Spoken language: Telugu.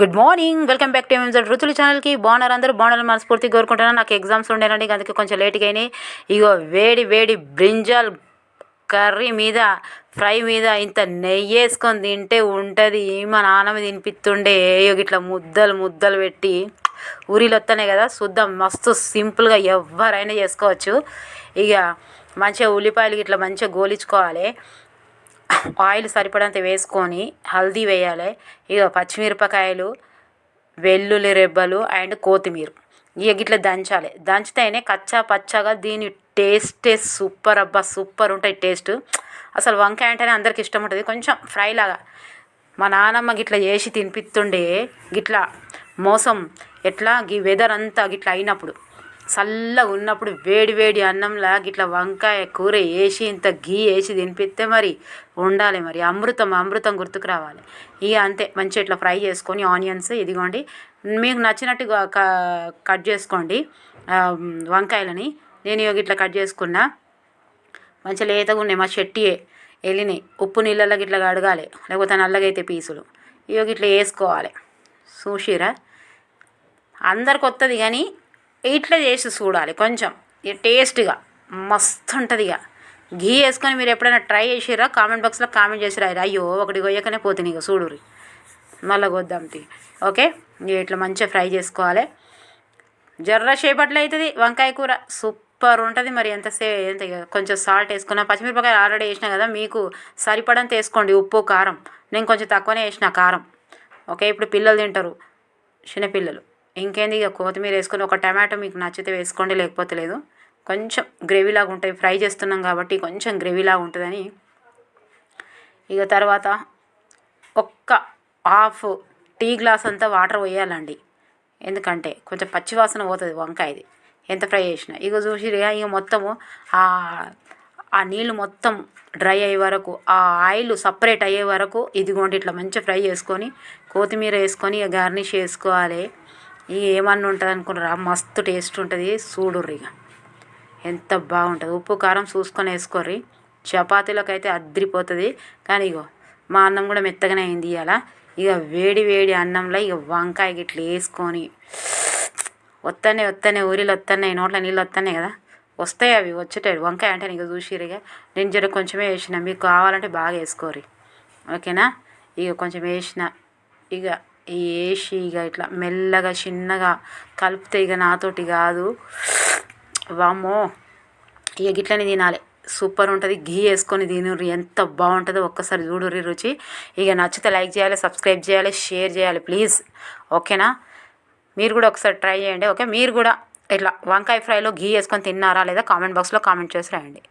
Good morning welcome back to MZ రుచుల ఛానల్కి బాగున్నారు అందరూ? బాగున్నారు మనస్ఫూర్తి కోరుకుంటున్నాను. నాకు ఎగ్జామ్స్ ఉండేనండి. అందుకే కొంచెం లేట్గా అయినాయి ఇగో వేడి వేడి బ్రింజాల్ కర్రీ మీద ఫ్రై మీద ఇంత నెయ్యి వేసుకొని తింటే ఉంటుంది. మా నాన్నమ్మ తినిపిస్తుండే. ఏయో ఇట్లా ముద్దలు ముద్దలు పెట్టి. ఊరిలో వస్తున్నాయి కదా. చూద్దాం మస్తు సింపుల్గా ఎవరైనా చేసుకోవచ్చు. ఇక మంచిగా ఉల్లిపాయలు ఇట్లా మంచిగా గోలించుకోవాలి. ఆయిల్ సరిపడంత వేసుకొని హల్దీ వేయాలి. ఇక పచ్చిమిరపకాయలు వెల్లుల్లి రెబ్బలు అండ్ కొత్తిమీర. ఇక ఇట్లా దంచాలి. దంచితేనే కచ్చా పచ్చగా దీని టేస్టే సూపర్ అబ్బా సూపర్ ఉంటుంది టేస్ట్. అసలు వంకాయ అంటేనే అందరికి ఇష్టం ఉంటుంది. కొంచెం ఫ్రై లాగా. మా నానమ్మ గిట్లా చేసి తినిపిస్తుండే గిట్లా మోసం ఎట్లా? గీ వెదర్ అంతా గిట్లా అయినప్పుడు. చల్లగా ఉన్నప్పుడు వేడి వేడి అన్నంలా గిట్ల వంకాయ కూర వేసి ఇంత గీ వేసి తినిపిస్తే మరి ఉండాలి మరి. అమృతం అమృతం గుర్తుకు రావాలి. ఇక అంతే మంచిగా ఇట్లా ఫ్రై చేసుకొని ఆనియన్స్ ఇదిగోండి. మీకు నచ్చినట్టుగా కట్ చేసుకోండి. వంకాయలని. నేను ఇట్లా కట్ చేసుకున్నా. మంచిగా లేతగా ఉన్నాయి మా చెట్టియే వెళ్ళినాయి. ఉప్పు నీళ్ళలో ఇట్లా కడగాలి. లేకపోతే నల్లగైతే పీసులు. ఇవి ఇట్లా వేసుకోవాలి. చూసిరా అందరికి వస్తుంది కానీ ఇట్లా చేసి చూడాలి కొంచెం. టేస్ట్గా మస్తు ఉంటుంది ఇక ఘీ వేసుకొని మీరు ఎప్పుడైనా ట్రై చేసిరా కామెంట్ బాక్స్లో కామెంట్ చేసిరా అయ్యో ఒకటి కొయ్యకనే పోతుంది ఇక చూడురి మళ్ళీ కొద్దాం తీ. ఓకే? ఇట్లా మంచిగా ఫ్రై చేసుకోవాలి. జర్ర చేపట్లు అవుతుంది వంకాయ కూర. సూపర్ ఉంటుంది మరి ఎంతసే ఎంత కొంచెం సాల్ట్ వేసుకున్న. పచ్చిమిరపకాయ ఆల్రెడీ వేసినా కదా మీకు సరిపడంత వేసుకోండి. ఉప్పు కారం. నేను కొంచెం తక్కువనే వేసిన కారం. ఓకే? ఇప్పుడు పిల్లలు తింటారు. చిన్నపిల్లలు. ఇంకేంది ఇక కొత్తిమీర వేసుకొని ఒక టమాటో మీకు నచ్చితే వేసుకోండి లేకపోతే లేదు. కొంచెం గ్రేవీలాగా ఉంటాయి ఫ్రై చేస్తున్నాం కాబట్టి కొంచెం గ్రేవీలాగా ఉంటుందని. ఇక తర్వాత ఒక్క హాఫ్ టీ గ్లాస్ అంతా వాటర్ పోయాలండి. ఎందుకంటే కొంచెం పచ్చివాసన పోతుంది వంకాయది. ఎంత ఫ్రై చేసినా. ఇక చూసి ఇక మొత్తము ఆ నీళ్ళు మొత్తం డ్రై అయ్యే వరకు ఆ ఆయిల్ సపరేట్ అయ్యే వరకు ఇదిగోండి ఇట్లా మంచిగా ఫ్రై చేసుకొని కొత్తిమీర వేసుకొని గార్నిష్ చేసుకోవాలి. ఇక ఏమన్నా ఉంటుంది అనుకున్నారా? మస్తు టేస్ట్ ఉంటుంది. చూడుర్రి ఇక ఎంత బాగుంటుంది. ఉప్పు కారం చూసుకొని వేసుకోర్రి. చపాతీలోకి అయితే అద్రిపోతుంది. కానీ ఇగో మా అన్నం కూడా మెత్తగానే అయింది ఇవాళ ఇక వేడి వేడి అన్నంలో ఇక వంకాయ గిట్ల వేసుకొని వస్తానే వస్తానే ఊరిలో వస్తున్నాయి నోట్లో నీళ్ళు వస్తున్నాయి కదా? వస్తాయి అవి వచ్చేటాయి వంకాయ అంటే నీకు చూసిరిగా నేను జర కొంచెమే వేసిన. మీకు కావాలంటే బాగా వేసుకోరి ఓకేనా? ఇక కొంచెం వేసిన. ఇక వేసి ఇక ఇట్లా మెల్లగా చిన్నగా కలిపితే ఇక నాతోటి కాదు. వామ్మో ఇక గిట్లనే తినాలి. సూపర్ ఉంటుంది. ఘీ వేసుకొని తినుర్రి. ఎంత బాగుంటుందో ఒక్కసారి చూడుర్రి రుచి. ఇక నచ్చితే లైక్ చేయాలి సబ్స్క్రైబ్ చేయాలి షేర్ చేయాలి ప్లీజ్. ఓకేనా? మీరు కూడా ఒకసారి ట్రై చేయండి. ఓకే? మీరు కూడా ఇట్లా వంకాయ ఫ్రైలో ఘీ వేసుకొని తిన్నారా లేదా కామెంట్ బాక్స్లో కామెంట్ చేసి రాయండి.